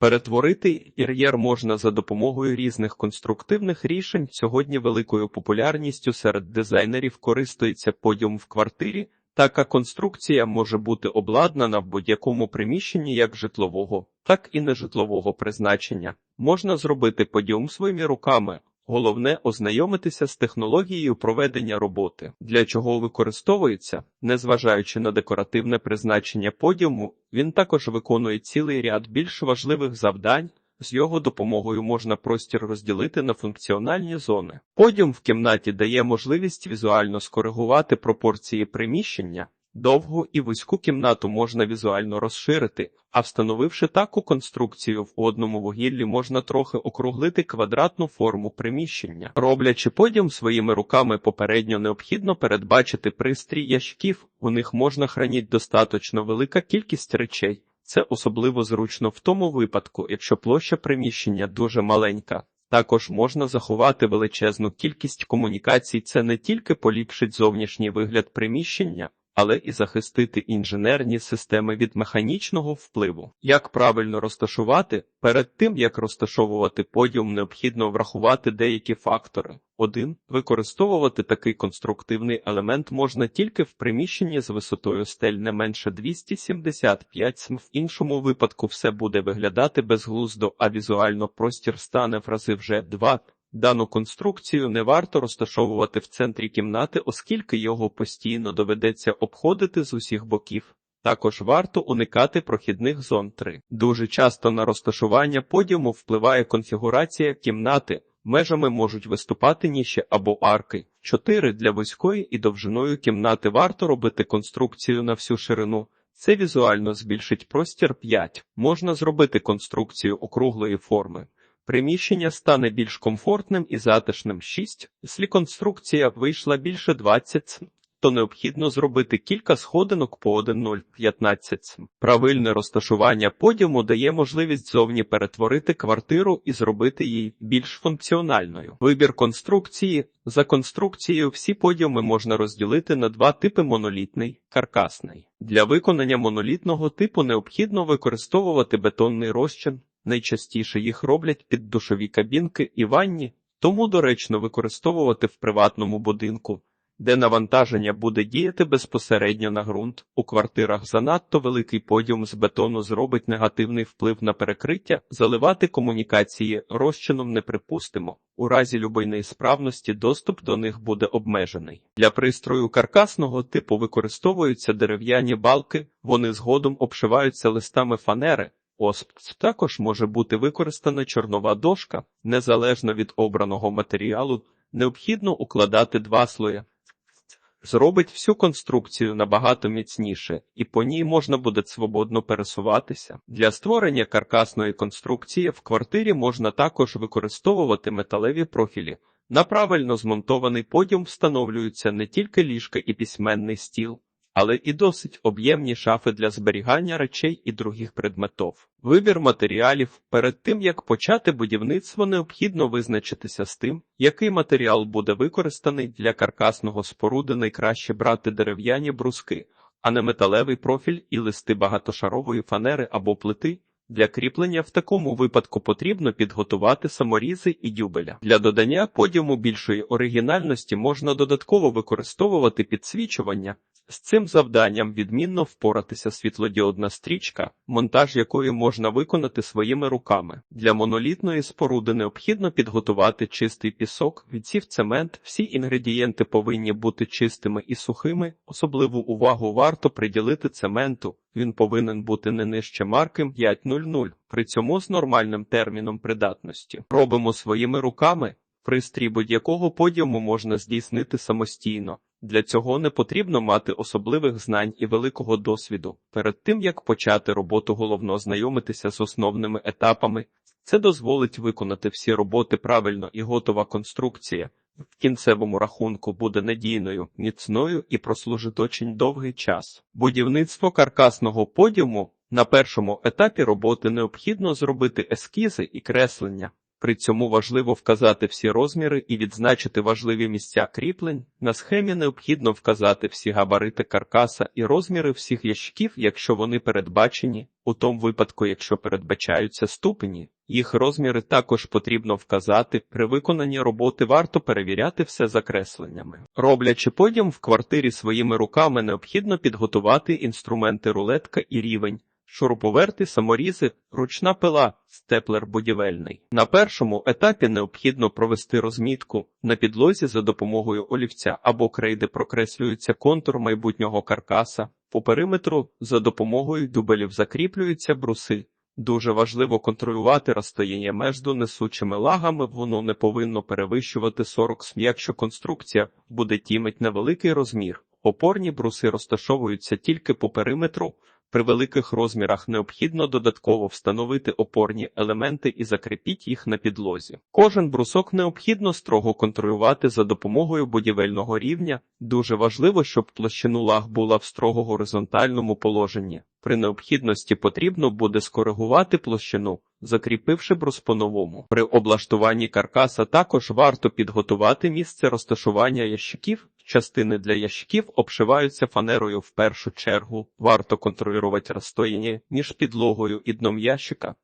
Перетворити інтер'єр можна за допомогою різних конструктивних рішень. Сьогодні великою популярністю серед дизайнерів користується подіум в квартирі. Така конструкція може бути обладнана в будь-якому приміщенні як житлового, так і нежитлового призначення. Можна зробити подіум своїми руками. Головне ознайомитися з технологією проведення роботи, для чого використовується, незважаючи на декоративне призначення подіуму, він також виконує цілий ряд більш важливих завдань. З його допомогою можна простір розділити на функціональні зони. Подіум в кімнаті дає можливість візуально скоригувати пропорції приміщення. Довгу і вузьку кімнату можна візуально розширити, а встановивши таку конструкцію в одному вугіллі, можна трохи округлити квадратну форму приміщення. Роблячи подіум своїми руками, попередньо необхідно передбачити пристрій ящиків. У них можна хранити достатньо велика кількість речей. Це особливо зручно в тому випадку, якщо площа приміщення дуже маленька. Також можна заховати величезну кількість комунікацій. Це не тільки поліпшить зовнішній вигляд приміщення, але і захистити інженерні системи від механічного впливу. Як правильно розташувати? Перед тим як розташовувати подіум, необхідно врахувати деякі фактори. 1. Використовувати такий конструктивний елемент можна тільки в приміщенні з висотою стель не менше 275 см. В іншому випадку все буде виглядати безглуздо, а візуально простір стане в рази вже 2. Дану конструкцію не варто розташовувати в центрі кімнати, оскільки його постійно доведеться обходити з усіх боків. Також варто уникати прохідних зон 3. Дуже часто на розташування подіуму впливає конфігурація кімнати. Межами можуть виступати ніші або арки. 4. Для вузької і довжиною кімнати варто робити конструкцію на всю ширину. Це візуально збільшить простір 5. Можна зробити конструкцію округлої форми. Приміщення стане більш комфортним і затишним 6. Якщо конструкція вийшла більше 20 см, то необхідно зробити кілька сходинок по 1,015 см. Правильне розташування подіуму дає можливість зовні перетворити квартиру і зробити її більш функціональною. Вибір конструкції. За конструкцією всі подіуми можна розділити на два типи монолітний, каркасний. Для виконання монолітного типу необхідно використовувати бетонний розчин. Найчастіше їх роблять під душові кабінки і ванні, тому доречно використовувати в приватному будинку, де навантаження буде діяти безпосередньо на ґрунт. У квартирах занадто великий подіум з бетону зробить негативний вплив на перекриття, заливати комунікації розчином не припустимо. У разі любої справності доступ до них буде обмежений. Для пристрою каркасного типу використовуються дерев'яні балки, вони згодом обшиваються листами фанери. Осп також може бути використана чорнова дошка, незалежно від обраного матеріалу, необхідно укладати два слої. Зробить всю конструкцію набагато міцніше, і по ній можна буде свободно пересуватися. Для створення каркасної конструкції в квартирі можна також використовувати металеві профілі. На правильно змонтований подіум встановлюються не тільки ліжка і письменний стіл але і досить об'ємні шафи для зберігання речей і других предметів. Вибір матеріалів перед тим як почати будівництво, необхідно визначитися з тим, який матеріал буде використаний для каркасного споруди. Найкраще брати дерев'яні бруски, а не металевий профіль і листи багатошарової фанери або плити. Для кріплення в такому випадку потрібно підготувати саморізи і дюбеля. Для додання подіуму більшої оригінальності можна додатково використовувати підсвічування. З цим завданням відмінно впоратися світлодіодна стрічка, монтаж якої можна виконати своїми руками. Для монолітної споруди необхідно підготувати чистий пісок, відсів цемент. Всі інгредієнти повинні бути чистими і сухими. Особливу увагу варто приділити цементу. Він повинен бути не нижче марки 5.00, при цьому з нормальним терміном придатності. Робимо своїми руками. Пристрій будь-якого подіуму можна здійснити самостійно. Для цього не потрібно мати особливих знань і великого досвіду. Перед тим як почати роботу, головно знайомитися з основними етапами. Це дозволить виконати всі роботи правильно і готова конструкція. В кінцевому рахунку буде надійною, міцною і прослужить очень довгий час. Будівництво каркасного подіуму на першому етапі роботи необхідно зробити ескізи і креслення. При цьому важливо вказати всі розміри і відзначити важливі місця кріплень. На схемі необхідно вказати всі габарити каркаса і розміри всіх ящиків, якщо вони передбачені. У тому випадку, якщо передбачаються ступені, їх розміри також потрібно вказати. При виконанні роботи варто перевіряти все закресленнями. Роблячи подіум в квартирі своїми руками, необхідно підготувати інструменти рулетка і рівень. Шуруповерти, саморізи, ручна пила, степлер будівельний. На першому етапі необхідно провести розмітку на підлозі за допомогою олівця або крейди прокреслюється контур майбутнього каркаса. По периметру за допомогою дубелів закріплюються бруси. Дуже важливо контролювати розстояння между несучими лагами, воно не повинно перевищувати 40 см. Якщо конструкція буде тімить невеликий розмір. Опорні бруси розташовуються тільки по периметру. При великих розмірах необхідно додатково встановити опорні елементи і закріпіть їх на підлозі. Кожен брусок необхідно строго контролювати за допомогою будівельного рівня. Дуже важливо, щоб площину лаг була в строго горизонтальному положенні. При необхідності потрібно буде скоригувати площину, закріпивши брус по-новому. При облаштуванні каркаса також варто підготувати місце розташування ящиків. Частини для ящиків обшиваються фанерою в першу чергу. Варто контролювати розстояння між підлогою і дном ящика.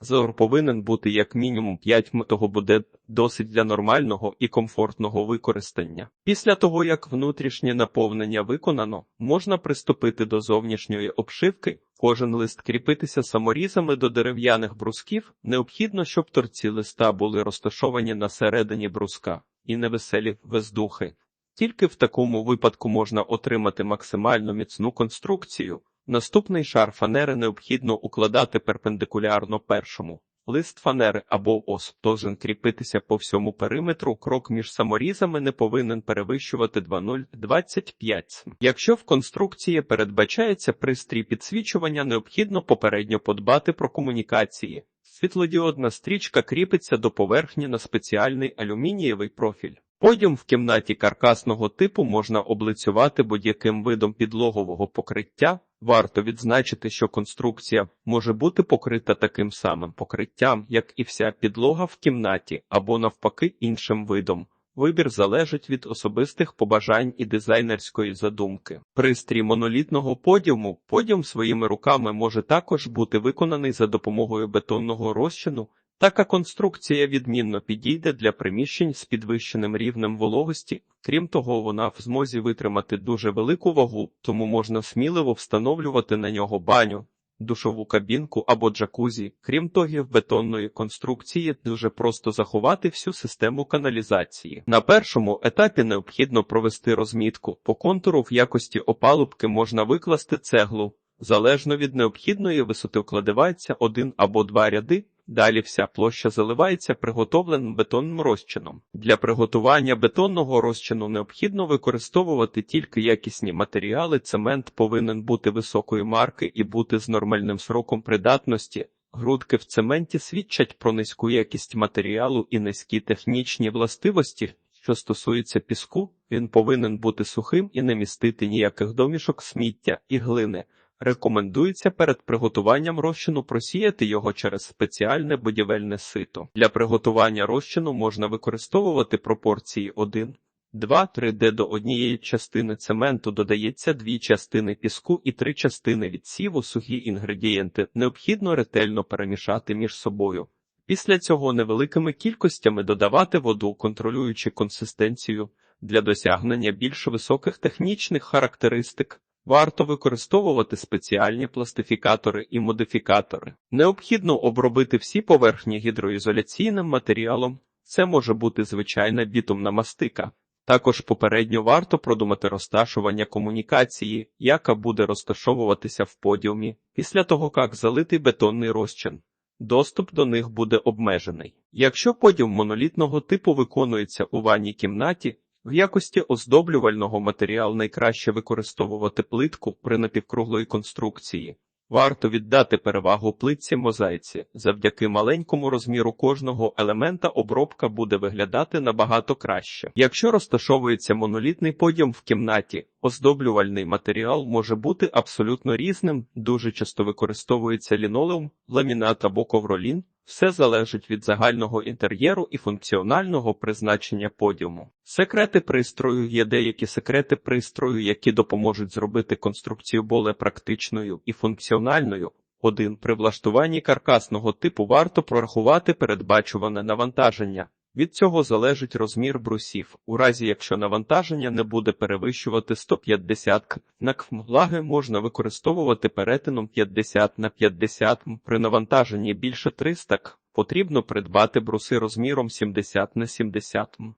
Зор повинен бути як мінімум 5 м, того буде досить для нормального і комфортного використання. Після того, як внутрішнє наповнення виконано, можна приступити до зовнішньої обшивки. Кожен лист кріпитися саморізами до дерев'яних брусків. Необхідно, щоб торці листа були розташовані на середині бруска і невеселі вездухи. Тільки в такому випадку можна отримати максимально міцну конструкцію. Наступний шар фанери необхідно укладати перпендикулярно першому. Лист фанери або ос должен кріпитися по всьому периметру. Крок між саморізами не повинен перевищувати 2,025. Якщо в конструкції передбачається пристрій підсвічування, необхідно попередньо подбати про комунікації. Світлодіодна стрічка кріпиться до поверхні на спеціальний алюмінієвий профіль. Подіум в кімнаті каркасного типу можна облицювати будь-яким видом підлогового покриття. Варто відзначити, що конструкція може бути покрита таким самим покриттям, як і вся підлога в кімнаті, або навпаки іншим видом. Вибір залежить від особистих побажань і дизайнерської задумки. Пристрій монолітного подіуму подіум своїми руками може також бути виконаний за допомогою бетонного розчину. Така конструкція відмінно підійде для приміщень з підвищеним рівнем вологості, крім того, вона в змозі витримати дуже велику вагу, тому можна сміливо встановлювати на нього баню, душову кабінку або джакузі. Крім того, в бетонної конструкції дуже просто заховати всю систему каналізації. На першому етапі необхідно провести розмітку. По контуру в якості опалубки можна викласти цеглу. Залежно від необхідної висоти укладається один або два ряди. Далі вся площа заливається приготовленим бетонним розчином. Для приготування бетонного розчину необхідно використовувати тільки якісні матеріали. Цемент повинен бути високої марки і бути з нормальним сроком придатності. Грудки в цементі свідчать про низьку якість матеріалу і низькі технічні властивості. Що стосується піску, він повинен бути сухим і не містити ніяких домішок сміття і глини. Рекомендується перед приготуванням розчину просіяти його через спеціальне будівельне сито. Для приготування розчину можна використовувати пропорції 1, 2, 3, де до однієї частини цементу додається дві частини піску і три частини відсіву сухі інгредієнти. Необхідно ретельно перемішати між собою. Після цього невеликими кількостями додавати воду, контролюючи консистенцію для досягнення більш високих технічних характеристик. Варто використовувати спеціальні пластифікатори і модифікатори. Необхідно обробити всі поверхні гідроізоляційним матеріалом. Це може бути звичайна бітумна мастика. Також попередньо варто продумати розташування комунікації, яка буде розташовуватися в подіумі, після того як залитий бетонний розчин. Доступ до них буде обмежений. Якщо подіум монолітного типу виконується у ванній кімнаті, в якості оздоблювального матеріалу найкраще використовувати плитку при напівкруглої конструкції. Варто віддати перевагу плитці мозаїці. Завдяки маленькому розміру кожного елемента обробка буде виглядати набагато краще. Якщо розташовується монолітний подіум в кімнаті, оздоблювальний матеріал може бути абсолютно різним, дуже часто використовується лінолеум, ламінат або ковролін. Все залежить від загального інтер'єру і функціонального призначення подіуму. Секрети пристрою є деякі секрети пристрою, які допоможуть зробити конструкцію более практичною і функціональною. 1. При влаштуванні каркасного типу варто прорахувати передбачуване навантаження. Від цього залежить розмір брусів. У разі якщо навантаження не буде перевищувати 150 к, на км можна використовувати перетином 50 на 50 м. При навантаженні більше 300 к потрібно придбати бруси розміром 70 на 70 м.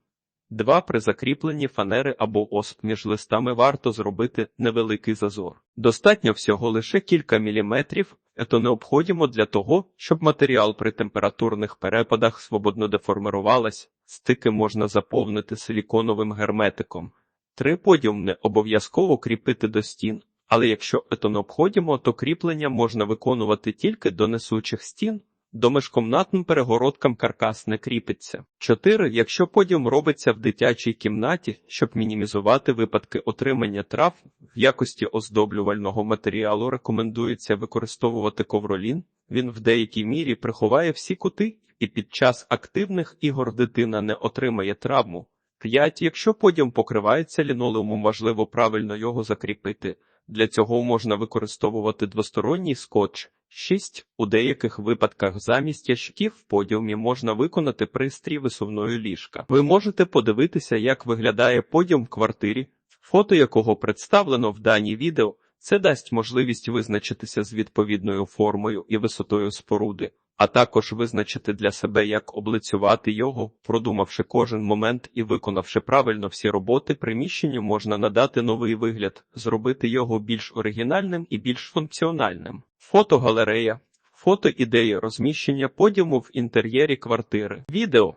2. При закріпленні фанери або осп між листами варто зробити невеликий зазор. Достатньо всього лише кілька міліметрів, це необходимо для того, щоб матеріал при температурних перепадах свободно деформирувалась, стики можна заповнити силіконовим герметиком. Три Подіум не обов'язково кріпити до стін, але якщо це необходимо, то кріплення можна виконувати тільки до несучих стін, до межкомнатним перегородкам каркас не кріпиться. 4. Якщо подіум робиться в дитячій кімнаті, щоб мінімізувати випадки отримання трав, в якості оздоблювального матеріалу рекомендується використовувати ковролін. Він в деякій мірі приховає всі кути, і під час активних ігор дитина не отримає травму. 5. Якщо подіум покривається лінолеумом, важливо правильно його закріпити. Для цього можна використовувати двосторонній скотч. 6. У деяких випадках замість ящиків в подіумі можна виконати пристрій висувної ліжка. Ви можете подивитися, як виглядає подіум в квартирі, фото якого представлено в даній відео. Це дасть можливість визначитися з відповідною формою і висотою споруди, а також визначити для себе, як облицювати його, продумавши кожен момент і виконавши правильно всі роботи, приміщенню можна надати новий вигляд, зробити його більш оригінальним і більш функціональним. Фотогалерея. Фото ідеї розміщення подіуму в інтер'єрі квартири. Відео